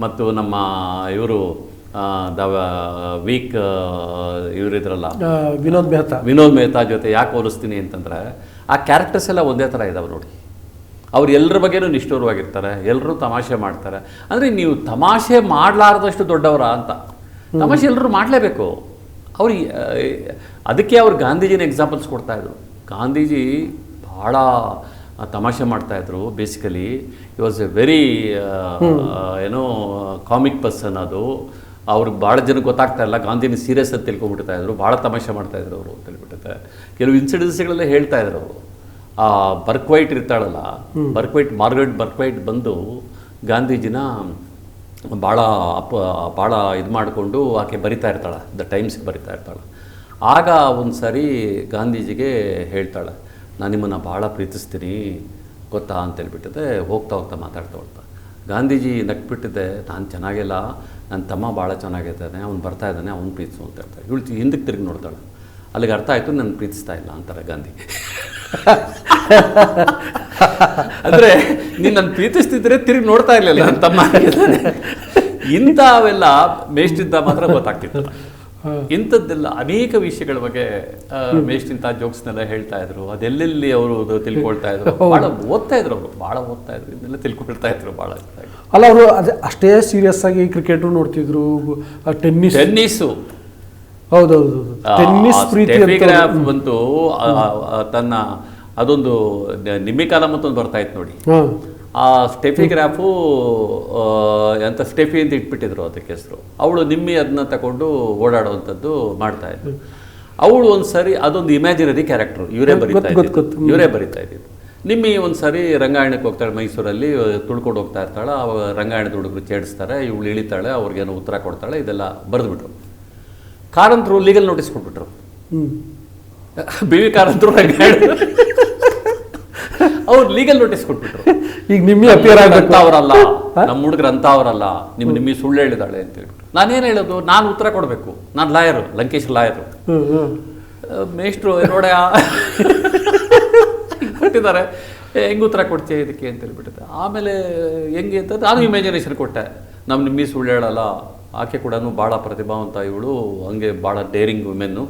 ಮತ್ತು ನಮ್ಮ ಇವರು ದ ವೀಕ್ ಇವರಿದ್ರಲ್ಲ. ವಿನೋದ್ ಮೆಹ್ತಾ. ವಿನೋದ್ ಮೆಹ್ತಾ ಜೊತೆ ಯಾಕೆ ಹೋಲಿಸ್ತೀನಿ ಅಂತಂದರೆ ಆ ಕ್ಯಾರೆಕ್ಟರ್ಸ್ ಎಲ್ಲ ಒಂದೇ ಥರ ಇದ್ದಾವೆ ನೋಡಿ. ಅವ್ರು ಎಲ್ಲರ ಬಗ್ಗೆನೂ ನಿಷ್ಠೂರವಾಗಿರ್ತಾರೆ ಎಲ್ಲರೂ ತಮಾಷೆ ಮಾಡ್ತಾರೆ. ಅಂದರೆ ನೀವು ತಮಾಷೆ ಮಾಡಲಾರ್ದಷ್ಟು ದೊಡ್ಡವರ ಅಂತ. ತಮಾಷೆ ಎಲ್ಲರೂ ಮಾಡಲೇಬೇಕು. ಅವ್ರು ಅದಕ್ಕೆ ಅವ್ರು ಗಾಂಧೀಜಿನ ಎಕ್ಸಾಂಪಲ್ಸ್ ಕೊಡ್ತಾ ಇದ್ರು. ಗಾಂಧೀಜಿ ಭಾಳ ತಮಾಷೆ ಮಾಡ್ತಾಯಿದ್ರು basically he was a very ಏನೋ ಕಾಮಿಕ್ ಪರ್ಸನ್ ಅದು. ಅವ್ರಿಗೆ ಭಾಳ ಜನಕ್ಕೆ ಗೊತ್ತಾಗ್ತಾ ಇಲ್ಲ. ಗಾಂಧಿನ ಸೀರಿಯಸ್ ಅಂತ ತಿಳ್ಕೊಂಡ್ಬಿಡ್ತಾ ಇದ್ರು. ಭಾಳ ತಮಾಷೆ ಮಾಡ್ತಾ ಇದ್ರು ಅವರು ಅಂತ ಹೇಳ್ಬಿಟ್ಟೆ ಕೆಲವು ಇನ್ಸಿಡೆನ್ಸ್ಗಳೆಲ್ಲ ಹೇಳ್ತಾ ಇದ್ರು ಅವರು. ಆ ಬರ್ಕ್ವೈಟ್ ಇರ್ತಾಳಲ್ಲ ಬರ್ಕ್ವೈಟ್ ಮಾರ್ಗರೆಟ್ ಬರ್ಕ್ವೈಟ್ ಬಂದು ಗಾಂಧೀಜಿನ ಭಾಳ ಅಪ ಭಾಳ ಇದು ಮಾಡಿಕೊಂಡು ಆಕೆ ಬರಿತಾ ಇರ್ತಾಳೆ ದ ಟೈಮ್ಸ್ಗೆ ಬರಿತಾ ಇರ್ತಾಳೆ. ಆಗ ಒಂದು ಸಾರಿ ಗಾಂಧೀಜಿಗೆ ಹೇಳ್ತಾಳೆ ನಾನು ನಿಮ್ಮನ್ನು ಭಾಳ ಪ್ರೀತಿಸ್ತೀನಿ ಗೊತ್ತಾ? ಅಂತ ಹೇಳ್ಬಿಟ್ಟಿದೆ ಹೋಗ್ತಾ ಹೋಗ್ತಾ ಮಾತಾಡ್ತಾ ಹೋಗ್ತಾ. ಗಾಂಧೀಜಿ ನಕ್ಬಿಟ್ಟಿದ್ದೆ, ನಾನು ಚೆನ್ನಾಗಿಲ್ಲ ನನ್ನ ತಮ್ಮ ಭಾಳ ಚೆನ್ನಾಗಿದ್ದಾನೆ, ಅವ್ನು ಬರ್ತಾ ಇದ್ದಾನೆ, ಅವ್ನು ಪ್ರೀತಿಸು ಅಂತ ಹೇಳ್ತಾರೆ. ಇವಳು ಹಿಂದಕ್ಕೆ ತಿರುಗಿ ನೋಡ್ತಾಳೆ. ಅಲ್ಲಿಗೆ ಅರ್ಥ ಆಯಿತು, ನಾನು ಪ್ರೀತಿಸ್ತಾ ಇಲ್ಲ ಅಂತಾರೆ ಗಾಂಧಿ. ಅಂದರೆ, ನೀನು ನನ್ನ ಪ್ರೀತಿಸ್ತಿದ್ರೆ ತಿರುಗಿ ನೋಡ್ತಾ ಇರಲಿಲ್ಲ ನನ್ನ ತಮ್ಮ ಇಂಥವೆಲ್ಲ ಮೇಷ್ಟಿದ್ದ ಮಾತ್ರ ಗೊತ್ತಾಗ್ತಿತ್ತು. ಇಂಥದ್ದೆಲ್ಲ ಅನೇಕ ವಿಷಯಗಳ ಬಗ್ಗೆ ಮೇಷ್ಟಿಂತ ಜೋಕ್ಸ್ನೆಲ್ಲ ಹೇಳ್ತಾ ಇದ್ರು. ಅದೆಲ್ಲೆಲ್ಲಿ ಅವರು ತಿಳ್ಕೊಳ್ತಾ ಇದ್ರು. ಬಹಳ ಓದ್ತಾ ಇದ್ರು ಅವರು. ಬಹಳ ಓದ್ತಾ ಇದ್ರು. ಇದನ್ನೆಲ್ಲ ತಿಳ್ಕೊಳ್ತಾ ಇದ್ರು ಬಹಳ. ಅಲ್ಲ ಅವರು ಅದೇ ಅಷ್ಟೇ ಸೀರಿಯಸ್ ಆಗಿ ಕ್ರಿಕೆಟ್ ನೋಡ್ತಿದ್ರು. Tennis tennis. ಹೌದೌದು. ಟೆನ್ನಿಸ್ ಪ್ರೀತಿ ಬಂತು ತನ್ನ ಅದೊಂದು ನಿಮ್ಮಿಕಾಲ ಮತ್ತೊಂದು ಬರ್ತಾ ಇತ್ತು ನೋಡಿ. ಹಾಂ. ಆ ಸ್ಟೆಫಿ ಎಂಥ ಸ್ಟೆಫಿ ಅಂತ ಇಟ್ಬಿಟ್ಟಿದ್ರು ಅದಕ್ಕೆ ಹೆಸರು. ಅವಳು ನಿಮ್ಮಿ ಅದನ್ನ ತಗೊಂಡು ಓಡಾಡುವಂಥದ್ದು ಮಾಡ್ತಾ ಇದ್ರು ಅವಳು ಒಂದು ಸರಿ ಅದೊಂದು ಇಮ್ಯಾಜಿನರಿ ಕ್ಯಾರೆಕ್ಟ್ರು ಇವರೇ ಬರೀತಾ ಇದ್ದಿದ್ದು. ಇವರೇ ಬರಿತಾ ಇದ್ದಿದ್ದು. ನಿಮ್ಮಿ ಒಂದು ಸರಿ ರಂಗಾಯಣಕ್ಕೆ ಹೋಗ್ತಾಳೆ ಮೈಸೂರಲ್ಲಿ ತುಳ್ಕೊಂಡು ಹೋಗ್ತಾ ಇರ್ತಾಳೆ ಅವಾಗ ರಂಗಾಯಣದ ಹುಡುಗರು ಚೇಡಿಸ್ತಾರೆ ಇವಳು ಇಳಿತಾಳೆ ಅವ್ರಿಗೇನೋ ಉತ್ತರ ಕೊಡ್ತಾಳೆ ಇದೆಲ್ಲ ಬರೆದ್ಬಿಟ್ರು. ಕಾರಂತರು ಲೀಗಲ್ ನೋಟಿಸ್ ಕೊಟ್ಬಿಟ್ರು. ಬಿ ವಿ ಕಾರಂತರು ರಂಗಾಯಣ ಅವ್ರು ಲೀಗಲ್ ನೋಟಿಸ್ ಕೊಟ್ಬಿಟ್ರು. ಈಗ ನಿಮ್ಮಿ ಅಪಿಯರ್ ಆಗ್ಬೇಕು. ಅವರಲ್ಲ ನಮ್ಮ ಹುಡುಗರು ಅಂತ ಅವರಲ್ಲ ನಿಮ್ಮ ನಿಮ್ಮಿ ಸುಳ್ಳು ಹೇಳಿದಾಳೆ ಅಂತ ಹೇಳ್ಬಿಟ್ಟು. ನಾನೇನು ಹೇಳೋದು? ನಾನು ಉತ್ತರ ಕೊಡಬೇಕು. ನಾನು ಲಾಯರು ಲಂಕೇಶ್ ಲಾಯರು ಮೇಷ್ಟ್ರು ನೋಡ ಕೊಟ್ಟಿದ್ದಾರೆ. ಹೆಂಗೆ ಹೆಂಗ್ ಉತ್ತರ ಕೊಡ್ತೀಯ ಇದಕ್ಕೆ ಅಂತ ಹೇಳ್ಬಿಟ್ಟಿದೆ ಆಮೇಲೆ ಹೆಂಗೆ ಅಂತ ನಾನು ಇಮ್ಯಾಜಿನೇಷನ್ ಕೊಟ್ಟೆ. ನಮ್ಮ ನಿಮ್ಮಿ ಸುಳ್ಳು ಹೇಳಲ್ಲ. ಆಕೆ ಕೂಡ ಭಾಳ ಪ್ರತಿಭಾವಂತ ಇವಳು. ಹಂಗೆ ಭಾಳ ಡೇರಿಂಗ್ ವುಮೆನ್ನು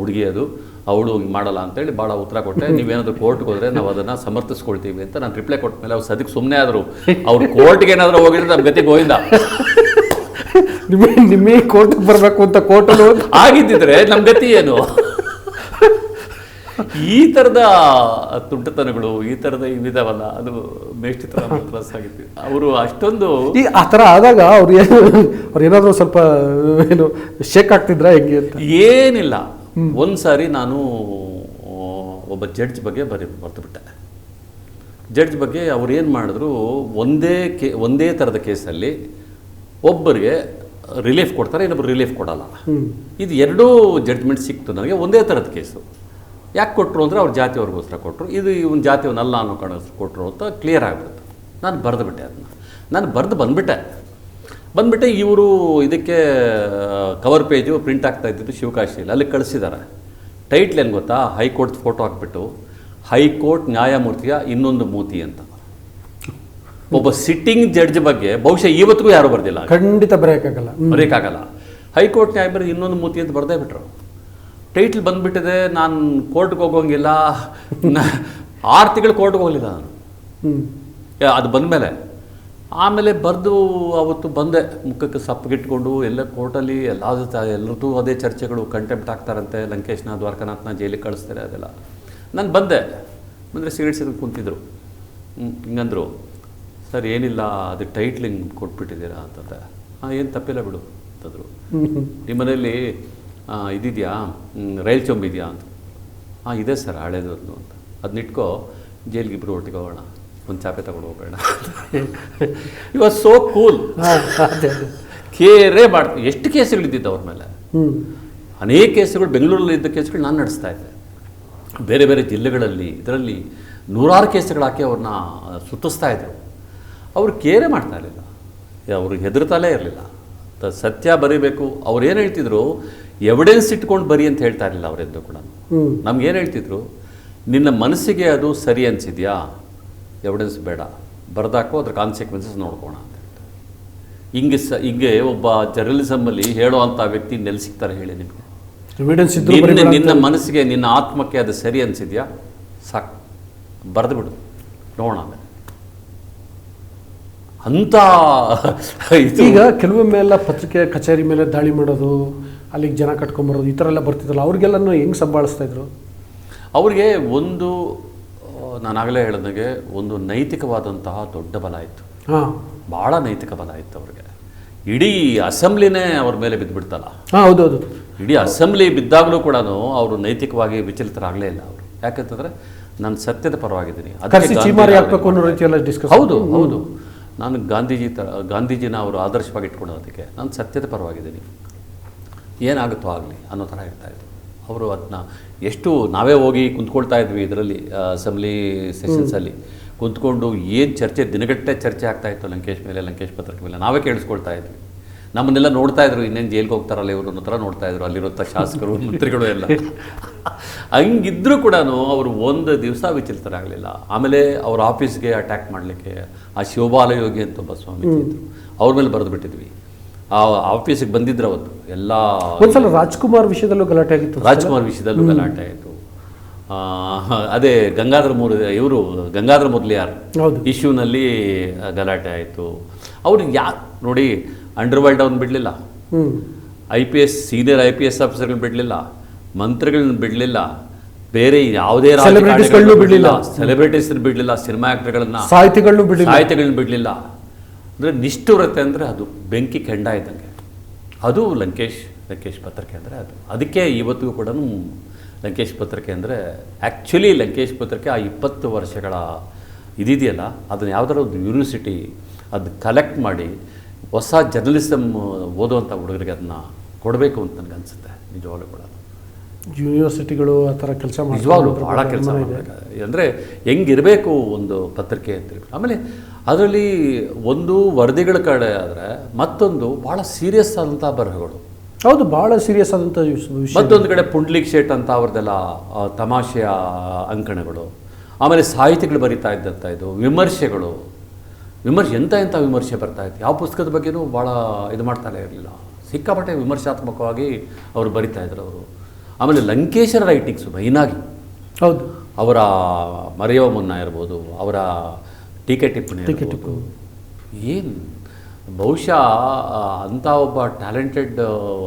ಹುಡುಗಿ ಅದು. ಅವಳು ಹಿಂಗೆ ಮಾಡಲ್ಲ ಅಂತೇಳಿ ಭಾಳ ಉತ್ತರ ಕೊಟ್ಟೆ. ನೀವೇನಾದರೂ ಕೋರ್ಟ್ಗೆ ಹೋದರೆ ನಾವು ಅದನ್ನು ಸಮರ್ಥಿಸ್ಕೊಳ್ತೀವಿ ಅಂತ ನಾನು ರಿಪ್ಲೈ ಕೊಟ್ಟ ಮೇಲೆ ಅವ್ರು ಸದ್ಯಕ್ಕೆ ಸುಮ್ಮನೆ ಆದರು. ಅವ್ರು ಕೋರ್ಟ್ಗೆ ಏನಾದರೂ ಹೋಗಿದ್ರೆ ನಮ್ಮ ಗತಿ ಗೋವಿಂದ. ನಿಮಗೆ ನಿಮಗೆ ಕೋರ್ಟ್ಗೆ ಬರಬೇಕು ಅಂತ ಕೋರ್ಟಲ್ಲಿ ಆಗಿದ್ದಿದ್ರೆ ನಮ್ಮ ಗತಿ ಏನು? ಈ ಥರದ ತುಂಟತನಗಳು ಈ ಥರದ ವಿಧವಲ್ಲ ಅದು ಮೇಷ್ಟಿ ಥರ ಪ್ಲಸ್ ಆಗಿತ್ತು ಅವರು ಅಷ್ಟೊಂದು ಈ ಆ ಥರ ಆದಾಗ ಅವ್ರು ಏನು ಅವ್ರು ಏನಾದರೂ ಸ್ವಲ್ಪ ಏನು ಶೇಕ್ ಆಗ್ತಿದ್ರಾ ಹೆಂಗೆ ಅಂತ? ಏನಿಲ್ಲ. ಒಂದು ಸಾರಿ ನಾನು ಒಬ್ಬ ಜಡ್ಜ್ ಬಗ್ಗೆ ಬರೀ ಬರೆದುಬಿಟ್ಟೆ ಜಡ್ಜ್ ಬಗ್ಗೆ ಅವ್ರು ಏನು ಮಾಡಿದ್ರು ಒಂದೇ ಕೇ ಒಂದೇ ಥರದ ಕೇಸಲ್ಲಿ ಒಬ್ಬರಿಗೆ ರಿಲೀಫ್ ಕೊಡ್ತಾರೆ ಇನ್ನೊಬ್ರು ರಿಲೀಫ್ ಕೊಡಲ್ಲ. ಇದು ಎರಡೂ ಜಡ್ಜ್ಮೆಂಟ್ ಸಿಕ್ತು ನನಗೆ ಒಂದೇ ಥರದ ಕೇಸು. ಯಾಕೆ ಕೊಟ್ಟರು ಅಂದರೆ ಅವ್ರ ಜಾತಿಯವ್ರಿಗೋಸ್ಕರ ಕೊಟ್ಟರು ಇದು ಇವನ್ ಜಾತಿಯವನ್ನಲ್ಲ ಅನ್ನೋ ಕಾರಣಕ್ಕೋಸ್ಕರ ಕೊಟ್ಟರು ಅಂತ ಕ್ಲಿಯರ್ ಆಗಿಬಿಡ್ತು ನಾನು ಬರೆದು ಬಿಟ್ಟೆ ಅದನ್ನ. ನಾನು ಬರೆದು ಬಂದುಬಿಟ್ಟೆ. ಬಂದುಬಿಟ್ಟೆ ಇವರು ಇದಕ್ಕೆ ಕವರ್ ಪೇಜು ಪ್ರಿಂಟ್ ಆಗ್ತಾ ಇದ್ದಿದ್ದು ಶಿವಕಾಶಿಯಲ್ಲಿ. ಅಲ್ಲಿ ಕಳಿಸಿದ್ದಾರೆ. ಟೈಟ್ಲ್ ಏನು ಗೊತ್ತಾ? ಹೈಕೋರ್ಟ್ ಫೋಟೋ ಹಾಕ್ಬಿಟ್ಟು ಹೈಕೋರ್ಟ್ ನ್ಯಾಯಮೂರ್ತಿಯ ಇನ್ನೊಂದು ಮೂತಿ ಅಂತ. ಒಬ್ಬ ಸಿಟ್ಟಿಂಗ್ ಜಡ್ಜ್ ಬಗ್ಗೆ ಬಹುಶಃ ಇವತ್ತಿಗೂ ಯಾರು ಬರ್ದಿಲ್ಲ ಖಂಡಿತ ಬರೆಯೋಕ್ಕಾಗಲ್ಲ. ಬರೆಯೋಕ್ಕಾಗಲ್ಲ. ಹೈಕೋರ್ಟ್ ನ್ಯಾಯಮೂರ್ತಿ ಇನ್ನೊಂದು ಮೂತಿ ಅಂತ ಬರ್ದೇ ಬಿಟ್ರು. ಟೈಟ್ಲ್ ಬಂದ್ಬಿಟ್ಟಿದೆ ನಾನು ಕೋರ್ಟ್ಗೆ ಹೋಗೋಂಗಿಲ್ಲ. ಆರು ತಿಂಗಳು ಕೋರ್ಟ್ಗೆ ಹೋಗಲಿಲ್ಲ ನಾನು. ಅದು ಬಂದಮೇಲೆ. ಆಮೇಲೆ ಬರೆದು ಅವತ್ತು ಬಂದೆ ಮುಖಕ್ಕೆ ಸಪ್ಪಗಿಟ್ಕೊಂಡು ಎಲ್ಲ ಕೋರ್ಟಲ್ಲಿ ಎಲ್ಲ ಎಲ್ಲರದ್ದು ಅದೇ ಚರ್ಚೆಗಳು ಕಂಟೆಂಪ್ಟ್ ಆಗ್ತಾರಂತೆ ಲಂಕೇಶ್ನ ದ್ವಾರಕನಾಥ್ನ ಜೈಲಿಗೆ ಕಳಿಸ್ತಾರೆ ಅದೆಲ್ಲ. ನಾನು ಬಂದೆ ಅಂದರೆ ಸಿಗರೇಟ್ ಸಿಗೋ ಕುಂತಿದ್ರು. ಹಿಂಗಂದರು ಸರ್ ಏನಿಲ್ಲ ಅದು ಟೈಟ್ಲಿಂಗ್ ಕೊಟ್ಬಿಟ್ಟಿದ್ದೀರಾ? ಅಂತಂದೆ. ಹಾಂ ಏನು ತಪ್ಪಿಲ್ಲ ಬಿಡು ಅಂತಂದರು. ನಿಮ್ಮ ಮನೆಯಲ್ಲಿ ಆ, ಇದಿದೆಯಾ? ರೈಲ್ ಚೊಂಬಿದೆಯಾ? ಅಂತ ಹಾಂ ಇದೆ ಸರ್ ಹಳೇದು ಅಂತ. ಅದನ್ನಿಟ್ಕೋ ಜೈಲಿಗೆ ಇಬ್ಬರು ಒಟ್ಟಿಗೆ ಹೋಗೋಣ. ಒಂದು ಚಾಪೆ ತಗೊಂಡು ಹೋಗೋಣ ಆರ್ ಸೋ ಕೂಲ್ ಕೇರೆ ಮಾಡ್ತೀವಿ ಎಷ್ಟು ಕೇಸುಗಳಿದ್ದಿದ್ದು ಅವ್ರ ಮೇಲೆ? ಅನೇಕ ಕೇಸುಗಳು ಬೆಂಗಳೂರಲ್ಲಿ ಇದ್ದ ಕೇಸುಗಳು ನಾನು ನಡೆಸ್ತಾ ಇದ್ದೆ. ಬೇರೆ ಬೇರೆ ಜಿಲ್ಲೆಗಳಲ್ಲಿ ಇದರಲ್ಲಿ ನೂರಾರು ಕೇಸುಗಳು ಹಾಕಿ ಅವ್ರನ್ನ ಸುತ್ತಿಸ್ತಾ ಇದ್ರು. ಅವರು ಕೇರೆ ಮಾಡ್ತಾ ಇರಲಿಲ್ಲ. ಅವ್ರಿಗೆ ಹೆದರ್ತಾಲೇ ಇರಲಿಲ್ಲ. ಸತ್ಯ ಬರೀಬೇಕು. ಅವ್ರು ಏನು ಹೇಳ್ತಿದ್ರು? ಎವಿಡೆನ್ಸ್ ಇಟ್ಕೊಂಡು ಬರಿ ಅಂತ ಹೇಳ್ತಾ ಇರಲಿಲ್ಲ ಅವರೆಂದು ಕೂಡ. ಹ್ಮ್. ನಮ್ಗೆ ಏನು ಹೇಳ್ತಿದ್ರು? ನಿನ್ನ ಮನಸ್ಸಿಗೆ ಅದು ಸರಿ ಅನಿಸಿದ್ಯಾ? ಎವಿಡೆನ್ಸ್ ಬೇಡ. ಬರೆದಾಕೋ ಅದ್ರ ಕಾನ್ಸಿಕ್ವೆನ್ಸಸ್ ನೋಡ್ಕೋಣ ಅಂತ ಹಿಂಗೆ ಸ ಹಿಂಗೆ ಒಬ್ಬ ಜರ್ನಲಿಸಮಲ್ಲಿ ಹೇಳೋ ಅಂಥ ವ್ಯಕ್ತಿ ನೆಲೆ ಸಿಗ್ತಾರೆ ಹೇಳಿ ನಿಮಗೆ. ಎವಿಡೆನ್ಸ್ ನಿನ್ನ ನಿನ್ನ ಮನಸ್ಸಿಗೆ ನಿನ್ನ ಆತ್ಮಕ್ಕೆ ಅದು ಸರಿ ಅನಿಸಿದೆಯಾ? ಸಾಕು. ಬರೆದು ಬಿಡು. ನೋಡೋಣ ಆಮೇಲೆ. ಅಂತ ಈಗ ಕೆಲವೊಮ್ಮೆ ಎಲ್ಲ ಪತ್ರಿಕೆ ಕಚೇರಿ ಮೇಲೆ ದಾಳಿ ಮಾಡೋದು ಅಲ್ಲಿಗೆ ಜನ ಕಟ್ಕೊಂಬರೋದು ಈ ಥರ ಎಲ್ಲ ಬರ್ತಿದ್ರಲ್ಲ ಅವ್ರಿಗೆಲ್ಲನೂ ಹೆಂಗೆ ಸಂಭಾಳಿಸ್ತಾ ಇದ್ರು? ಅವ್ರಿಗೆ ಒಂದು ನಾನು ಹೇಳಿದಂಗೆ ಒಂದು ನೈತಿಕವಾದಂತಹ ದೊಡ್ಡ ಬಲ ಇತ್ತು. ಬಹಳ ಭಾಳ ನೈತಿಕ ಬಲ ಇತ್ತು ಅವ್ರಿಗೆ. ಇಡೀ ಅಸೆಂಬ್ಲಿನೇ ಅವ್ರ ಮೇಲೆ ಬಿದ್ದುಬಿಡ್ತಲ್ಲ ಹೌದೌದು. ಹೌದು ಹೌದು ಇಡೀ ಅಸೆಂಬ್ಲಿ ಬಿದ್ದಾಗಲೂ ಕೂಡ ಅವರು ನೈತಿಕವಾಗಿ ವಿಚಲಿತರಾಗಲೇ ಇಲ್ಲ ಅವರು. ಯಾಕಂತಂದ್ರೆ ನಾನು ಸತ್ಯದ ಪರವಾಗಿದ್ದೀನಿ. ಹೌದು ಹೌದು. ನಾನು ಗಾಂಧೀಜಿ ತ ಗಾಂಧೀಜಿನ ಅವರು ಆದರ್ಶವಾಗಿ ಇಟ್ಕೊಳ್ಳೋದಕ್ಕೆ ನಾನು ಸತ್ಯದ ಪರವಾಗಿದ್ದೀನಿ. ಏನಾಗುತ್ತೋ ಆಗಲಿ ಅನ್ನೋ ಥರ ಇರ್ತಾ ಇದ್ರು. ಅವರು ಅದನ್ನ ಎಷ್ಟು ನಾವೇ ಹೋಗಿ ಕುಂತ್ಕೊಳ್ತಾ ಇದ್ವಿ ಇದರಲ್ಲಿ ಅಸೆಂಬ್ಲಿ ಸೆಷನ್ಸಲ್ಲಿ ಕುಂತ್ಕೊಂಡು ಏನು ಚರ್ಚೆ ದಿನಗಟ್ಟೆ ಚರ್ಚೆ ಆಗ್ತಾ ಇತ್ತು ಲಂಕೇಶ್ ಮೇಲೆ ಲಂಕೇಶ್ ಪತ್ರಕ ಮೇಲೆ. ನಾವೇ ಕೇಳಿಸ್ಕೊಳ್ತಾ ಇದ್ವಿ. ನಮ್ಮನ್ನೆಲ್ಲ ನೋಡ್ತಾ ಇದ್ರು ಇನ್ನೇನು ಜೈಲ್ಗೆ ಹೋಗ್ತಾರಲ್ಲ ಇವರು ಅನ್ನೋ ಥರ ನೋಡ್ತಾ ಇದ್ರು. ಅಲ್ಲಿರುವಂಥ ಶಾಸಕರು ಮಂತ್ರಿಗಳು ಎಲ್ಲ. ಹಂಗಿದ್ರೂ ಕೂಡ ಅವರು ಒಂದು ದಿವಸ ವಿಚಲಿತರಾಗಲಿಲ್ಲ. ಆಮೇಲೆ ಅವ್ರ ಆಫೀಸ್ಗೆ ಅಟ್ಯಾಕ್ ಮಾಡಲಿಕ್ಕೆ ಆ ಶಿವಬಾಲಯೋಗಿ ಅಂತ ಒಬ್ಬ ಸ್ವಾಮೀಜಿ ಇದ್ರು ಅವ್ರ ಮೇಲೆ ಬರೆದು ಬಿಟ್ಟಿದ್ವಿ. ಆ ಆಫೀಸಿಗೆ ಬಂದಿದ್ರು ಅವತ್ತು. ಎಲ್ಲ ಒಂದ್ಸಲ ರಾಜ್ಕುಮಾರ್ ವಿಷಯದಲ್ಲೂ ಗಲಾಟೆ ಆಗಿತ್ತು ರಾಜ್ಕುಮಾರ್ ವಿಷಯದಲ್ಲೂ ಗಲಾಟೆ ಆಯಿತು ಅದೇ ಗಂಗಾಧರ ಮೂರು ಇವರು ಗಂಗಾಧರ ಮುರ್ಲಿಯಾರ್ ಹೌದು. ಇಶ್ಯೂನಲ್ಲಿ ಗಲಾಟೆ ಆಯಿತು. ಅವ್ರಿಗೆ ಯಾ ನೋಡಿ ಅಂಡರ್ ವರ್ಲ್ಡ್ ಅವ್ನು ಬಿಡಲಿಲ್ಲ. I P S senior I P S ಆಫೀಸರ್ಗಳನ್ನ ಬಿಡಲಿಲ್ಲ. ಮಂತ್ರಿಗಳನ್ನ ಬಿಡಲಿಲ್ಲ. ಬೇರೆ ಯಾವುದೇ ಬಿಡಲಿಲ್ಲ. ಸೆಲೆಬ್ರಿಟೀಸ್ ಬಿಡಲಿಲ್ಲ. ಸಿನಿಮಾ ಆಕ್ಟರ್ಗಳನ್ನ ಸಾಹಿತಿಗಳನ್ನ ಬಿಡಲಿಲ್ಲ. ಸಾಹಿತಿಗಳನ್ನ ಬಿಡಲಿಲ್ಲ. ಅಂದರೆ ನಿಷ್ಠುರತೆ ಅಂದರೆ ಅದು ಬೆಂಕಿ ಕೆಂಡ ಇದ್ದಂಗೆ. ಅದು ಲಂಕೇಶ್ ಲಂಕೇಶ್ ಪತ್ರಿಕೆ ಅಂದರೆ ಅದು. ಅದಕ್ಕೆ ಇವತ್ತಿಗೂ ಕೂಡ ಲಂಕೇಶ್ ಪತ್ರಿಕೆ ಅಂದರೆ ಆ್ಯಕ್ಚುಲಿ ಲಂಕೇಶ್ ಪತ್ರಿಕೆ ಆ ಇಪ್ಪತ್ತು ವರ್ಷಗಳ ಇದಿದೆಯಲ್ಲ ಅದನ್ನು ಯಾವುದಾದ್ರು ಒಂದು ಯೂನಿವರ್ಸಿಟಿ ಅದು ಕಲೆಕ್ಟ್ ಮಾಡಿ ಹೊಸ ಜರ್ನಲಿಸಮ್ ಓದುವಂಥ ಹುಡುಗರಿಗೆ ಅದನ್ನು ಕೊಡಬೇಕು ಅಂತ ನನಗೆ ಅನಿಸುತ್ತೆ ನಿಜವಾಗ್ಲೂ ಕೂಡ. ಯೂನಿವರ್ಸಿಟಿಗಳು ಆ ಥರ ಕೆಲಸ ನಿಜವಾಗ್ಲೂ ಭಾಳ ಕೆಲಸ ಮಾಡಬೇಕಾದ್ರೆ ಅಂದರೆ ಹೆಂಗಿರಬೇಕು ಒಂದು ಪತ್ರಿಕೆ ಅಂತೇಳಿ ಆಮೇಲೆ ಅದರಲ್ಲಿ ಒಂದು ವರದಿಗಳ ಕಡೆ ಆದರೆ ಮತ್ತೊಂದು ಭಾಳ ಸೀರಿಯಸ್ ಆದಂಥ ಬರಹಗಳು. ಹೌದು ಭಾಳ ಸೀರಿಯಸ್ ಆದಂಥ ವಿಷಯ ಮತ್ತೊಂದು ಕಡೆ ಪುಂಡ್ಲಿಕ್ ಶೇಟ್ ಅಂತ ಅವ್ರದ್ದೆಲ್ಲ ತಮಾಷೆಯ ಅಂಕಣಗಳು. ಆಮೇಲೆ ಸಾಹಿತಿಗಳು ಬರಿತಾ ಇದ್ದಂಥ ಇದು ವಿಮರ್ಶೆಗಳು. ವಿಮರ್ಶೆ ಎಂಥ ಎಂಥ ವಿಮರ್ಶೆ ಬರ್ತಾ ಇತ್ತು? ಯಾವ ಪುಸ್ತಕದ ಬಗ್ಗೆನೂ ಭಾಳ ಇದು ಮಾಡ್ತಾನೆ ಇರಲಿಲ್ಲ. ಸಿಕ್ಕಾಪಟ್ಟೆ ವಿಮರ್ಶಾತ್ಮಕವಾಗಿ ಅವರು ಬರಿತಾ ಇದ್ರು ಅವರು. ಆಮೇಲೆ ಲಂಕೇಶರ ರೈಟಿಂಗ್ಸು ಮೈನಾಗಿ ಹೌದು. ಅವರ ಮರೆಯೋ ಮುನ್ನ ಇರ್ಬೋದು ಅವರ ಟೀಕೆ ಟಿಪ್ಪಣಿ ಇರ್ಬೋದು ಏನು? ಬಹುಶಃ ಅಂಥ ಒಬ್ಬ ಟ್ಯಾಲೆಂಟೆಡ್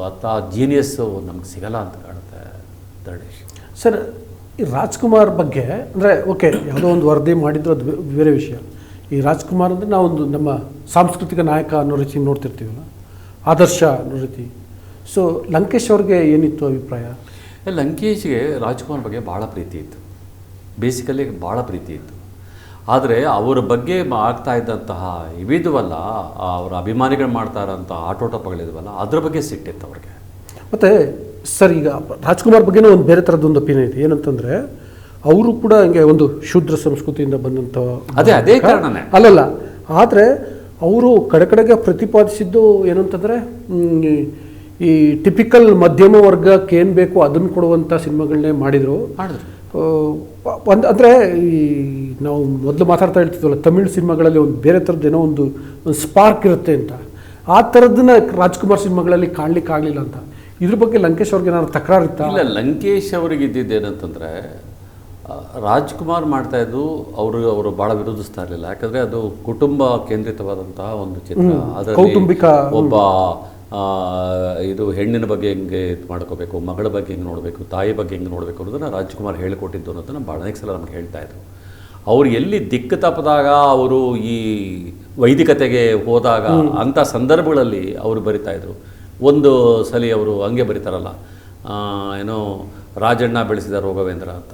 ಅಂಥ ಜೀನಿಯಸ್ಸು ನಮ್ಗೆ ಸಿಗಲ್ಲ ಅಂತ ಕಾಣುತ್ತೆ ದರ್ಡೇಶ್ ಸರ್ ಈ ರಾಜ್ಕುಮಾರ್ ಬಗ್ಗೆ ಅಂದರೆ ಓಕೆ ಯಾವುದೋ ಒಂದು ವರದಿ ಮಾಡಿದ್ರು ಅದು ಬೇರೆ ವಿಷಯ. ಈ ರಾಜ್ಕುಮಾರ್ ಅಂದರೆ ನಾವೊಂದು ನಮ್ಮ ಸಾಂಸ್ಕೃತಿಕ ನಾಯಕ ಅನ್ನೋ ರೀತಿ ನೋಡ್ತಿರ್ತೀವಲ್ಲ ಆದರ್ಶ ಅನ್ನೋ ರೀತಿ. ಸೊ ಲಂಕೇಶ್ ಅವ್ರಿಗೆ ಏನಿತ್ತು ಅಭಿಪ್ರಾಯ? ಲಂಕೇಶ್ಗೆ ರಾಜ್ಕುಮಾರ್ ಬಗ್ಗೆ ಭಾಳ ಪ್ರೀತಿ ಇತ್ತು. ಬೇಸಿಕಲಿ ಭಾಳ ಪ್ರೀತಿ ಇತ್ತು. ಆದರೆ ಅವರ ಬಗ್ಗೆ ಆಗ್ತಾ ಇದ್ದಂತಹ ಇವಿದ್ವಲ್ಲ ಅವರ ಅಭಿಮಾನಿಗಳು ಮಾಡ್ತಾ ಇರೋಂಥ ಆಟೋಟಪಗಳಿದ್ವಲ್ಲ ಅದ್ರ ಬಗ್ಗೆ ಸಿಟ್ಟಿತ್ತು ಅವ್ರಿಗೆ. ಮತ್ತು ಸರ್ ಈಗ ರಾಜ್ಕುಮಾರ್ ಬಗ್ಗೆನೂ ಒಂದು ಬೇರೆ ಥರದ್ದು ಒಂದು ಒಪಿನಿಯನ್ ಇದೆ. ಏನಂತಂದರೆ ಅವರು ಕೂಡ ಹಂಗೆ ಒಂದು ಶೂದ್ರ ಸಂಸ್ಕೃತಿಯಿಂದ ಬಂದಂಥ ಅದೇ ಅದೇ ಕಾರಣನೇ. ಅಲ್ಲಲ್ಲ ಆದರೆ ಅವರು ಕಡೆ ಕಡೆಗೆ ಪ್ರತಿಪಾದಿಸಿದ್ದು ಏನಂತಂದರೆ ಈ ಟಿಪಿಕಲ್ ಮಧ್ಯಮ ವರ್ಗಕ್ಕೆ ಏನು ಬೇಕು ಅದನ್ನು ಕೊಡುವಂಥ ಸಿನಿಮಾಗಳನ್ನೇ ಮಾಡಿದರು. ಮಾಡಿದ್ರು. ಒಂದು ಅಂದರೆ ಈ ನಾವು ಮೊದಲು ಮಾತಾಡ್ತಾ ಇರ್ತಿದ್ವಲ್ಲ ತಮಿಳು ಸಿನಿಮಾಗಳಲ್ಲಿ ಒಂದು ಬೇರೆ ಥರದ್ದು ಏನೋ ಒಂದು ಒಂದು ಸ್ಪಾರ್ಕ್ ಇರುತ್ತೆ ಅಂತ. ಆ ಥರದ್ದನ್ನ ರಾಜ್ಕುಮಾರ್ ಸಿನಿಮಾಗಳಲ್ಲಿ ಕಾಣ್ಲಿಕ್ಕೆ ಆಗಲಿಲ್ಲ ಅಂತ. ಇದ್ರ ಬಗ್ಗೆ ಲಂಕೇಶ್ ಅವ್ರಿಗೆ ಏನಾದ್ರು ತಕರಾರು ಇತ್ತಾ ಇಲ್ಲ ಲಂಕೇಶ್ ಅವರಿಗೆ ಇದ್ದಿದ್ದೇನಂತಂದರೆ ರಾಜ್ಕುಮಾರ್ ಮಾಡ್ತಾ ಇದ್ದು ಅವರು ಅವರು ಭಾಳ ವಿರೋಧಿಸ್ತಾ ಇರಲಿಲ್ಲ. ಯಾಕಂದರೆ ಅದು ಕುಟುಂಬ ಕೇಂದ್ರಿತವಾದಂತಹ ಒಂದು ಚಿತ್ರ. ಅದರಲ್ಲಿ ಕೌಟುಂಬಿಕ ಒಬ್ಬ ಇದು ಹೆಣ್ಣಿನ ಬಗ್ಗೆ ಹೆಂಗೆ ಇದು ಮಾಡ್ಕೋಬೇಕು ಮಗಳ ಬಗ್ಗೆ ಹೆಂಗೆ ನೋಡಬೇಕು ತಾಯಿ ಬಗ್ಗೆ ಹೆಂಗೆ ನೋಡಬೇಕು ಅನ್ನೋದನ್ನು ರಾಜ್ಕುಮಾರ್ ಹೇಳಿಕೊಟ್ಟಿದ್ದು ಅನ್ನೋದನ್ನು ಭಾಳ ಸಲ ನಮ್ಗೆ ಹೇಳ್ತಾ ಇದ್ರು. ಅವ್ರು ಎಲ್ಲಿ ದಿಕ್ಕು ತಪ್ಪದಾಗ ಅವರು ಈ ವೈದಿಕತೆಗೆ ಹೋದಾಗ ಅಂಥ ಸಂದರ್ಭಗಳಲ್ಲಿ ಅವರು ಬರಿತಾ ಇದ್ರು. ಒಂದು ಸಲ ಅವರು ಹಂಗೆ ಬರೀತಾರಲ್ಲ ಏನೋ ರಾಜಣ್ಣ ಬೆಳೆಸಿದ ರೋಗವೇಂದ್ರ ಅಂತ.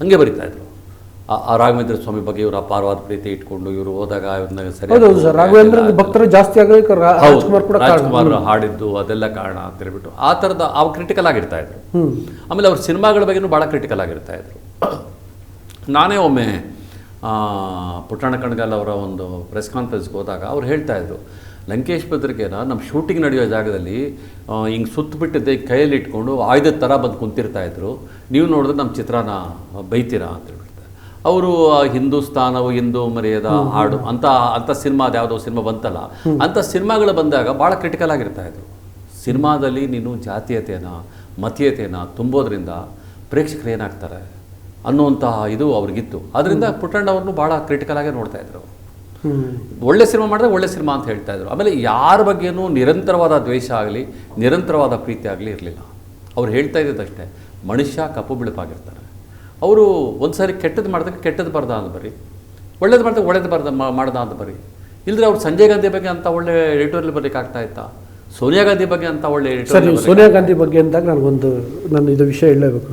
ಹಂಗೆ ಬರಿತಾ ಇದ್ರು. ಆ ರಾಘವೇಂದ್ರ ಸ್ವಾಮಿ ಬಗ್ಗೆ ಇವರು ಅಪಾರವಾದ ಪ್ರೀತಿ ಇಟ್ಕೊಂಡು ಇವರು ಹೋದಾಗ ಸರಿ. ರಾಘವೇಂದ್ರ ಭಕ್ತರು ಜಾಸ್ತಿ ಆಗಬೇಕು ರಾಜ್ಕುಮಾರ್ ಹಾಡಿದ್ದು ಅದೆಲ್ಲ ಕಾರಣ ಅಂತ ಹೇಳ್ಬಿಟ್ಟು ಆ ಥರದ ಆ ಕ್ರಿಟಿಕಲ್ ಆಗಿರ್ತಾ ಇದ್ರು. ಆಮೇಲೆ ಅವ್ರ ಸಿನಿಮಾಗಳ ಬಗ್ಗೆನೂ ಭಾಳ ಕ್ರಿಟಿಕಲ್ ಆಗಿರ್ತಾ ಇದ್ರು. ನಾನೇ ಒಮ್ಮೆ ಆ, ಪುಟ್ಟಣ ಕಣಗಾಲ್ ಅವರ ಒಂದು ಪ್ರೆಸ್ ಕಾನ್ಫರೆನ್ಸ್ಗೆ ಹೋದಾಗ ಅವ್ರು ಹೇಳ್ತಾ ಇದ್ರು ಲಂಕೇಶ್ ಪತ್ರಿಕೆನ ನಮ್ಮ ಶೂಟಿಂಗ್ ನಡೆಯೋ ಜಾಗದಲ್ಲಿ ಹಿಂಗೆ ಸುತ್ತಬಿಟ್ಟಿದ್ದೆ ಕೈಯಲ್ಲಿ ಇಟ್ಕೊಂಡು ಆಯುಧದ ಥರ ಬಂದು ಕುಂತಿರ್ತಾ ಇದ್ರು. ನೀವು ನೋಡಿದ್ರೆ ನಮ್ಮ ಚಿತ್ರನ ಬೈತೀರಾ ಅಂತ ಹೇಳ್ಬಿಡ್ತಾರೆ ಅವರು ಹಿಂದೂಸ್ತಾನವು ಹಿಂದೂ ಮರೆಯದ ಹಾಡು ಅಂತ ಅಂತ ಸಿನಿಮಾ ಅದು ಯಾವುದೋ ಸಿನಿಮಾ ಬಂತಲ್ಲ ಅಂಥ ಸಿನಿಮಾಗಳು ಬಂದಾಗ ಭಾಳ ಕ್ರಿಟಿಕಲ್ ಆಗಿರ್ತಾ ಇದ್ರು. ಸಿನಿಮಾದಲ್ಲಿ ನೀನು ಜಾತೀಯತೆಯನ್ನು ಮತೀಯತೆಯನ್ನು ತುಂಬೋದ್ರಿಂದ ಪ್ರೇಕ್ಷಕರು ಏನಾಗ್ತಾರೆ ಅನ್ನುವಂತಹ ಇದು ಅವ್ರಿಗಿತ್ತು. ಅದರಿಂದ ಪುಟ್ಟಣ್ಣವ್ರನ್ನು ಭಾಳ ಕ್ರಿಟಿಕಲ್ ಆಗಿ ನೋಡ್ತಾ ಇದ್ರು. ಒಳ್ಳೆ ಸಿನಿಮಾ ಮಾಡಿದ್ರೆ ಒಳ್ಳೆ ಸಿನಿಮಾ ಅಂತ ಹೇಳ್ತಾ ಇದ್ರು. ಆಮೇಲೆ ಯಾರ ಬಗ್ಗೆನೂ ನಿರಂತರವಾದ ದ್ವೇಷ ಆಗಲಿ ನಿರಂತರವಾದ ಪ್ರೀತಿ ಆಗಲಿ ಇರಲಿಲ್ಲ. ಅವ್ರು ಹೇಳ್ತಾ ಇದ್ದಿದ್ದಷ್ಟೇ ಮನುಷ್ಯ ಕಪ್ಪು ಬಿಳುಪಾಗಿರ್ತಾರೆ. ಅವರು ಒಂದು ಸಾರಿ ಕೆಟ್ಟದ್ದು ಮಾಡಿದಾಗ ಕೆಟ್ಟದ್ದು ಬರ್ದ ಅಂತ ಬರೀ. ಒಳ್ಳೇದು ಮಾಡಿದಾಗ ಒಳ್ಳೇದು ಬರ್ದ ಮಾಡ್ದ ಅಂತ ಬರೀ. ಇಲ್ಲದ್ರೆ ಅವ್ರು ಸಂಜಯ್ ಗಾಂಧಿ ಬಗ್ಗೆ ಅಂತ ಒಳ್ಳೆ ಎಡಿಟೋರಿಯಲ್ ಬರಲಿಕ್ಕೆ ಆಗ್ತಾ ಇತ್ತಾ? ಸೋನಿಯಾ ಗಾಂಧಿ ಬಗ್ಗೆ ಅಂತ ಒಳ್ಳೆ ಬರ್ಲಿಕ್ಕೆ- ಸೋನಿಯಾ ಗಾಂಧಿ ಬಗ್ಗೆ ಅಂದಾಗ ನನಗೊಂದು ಒಂದು ನಾನು ಇದು ವಿಷಯ ಹೇಳಲೇಬೇಕು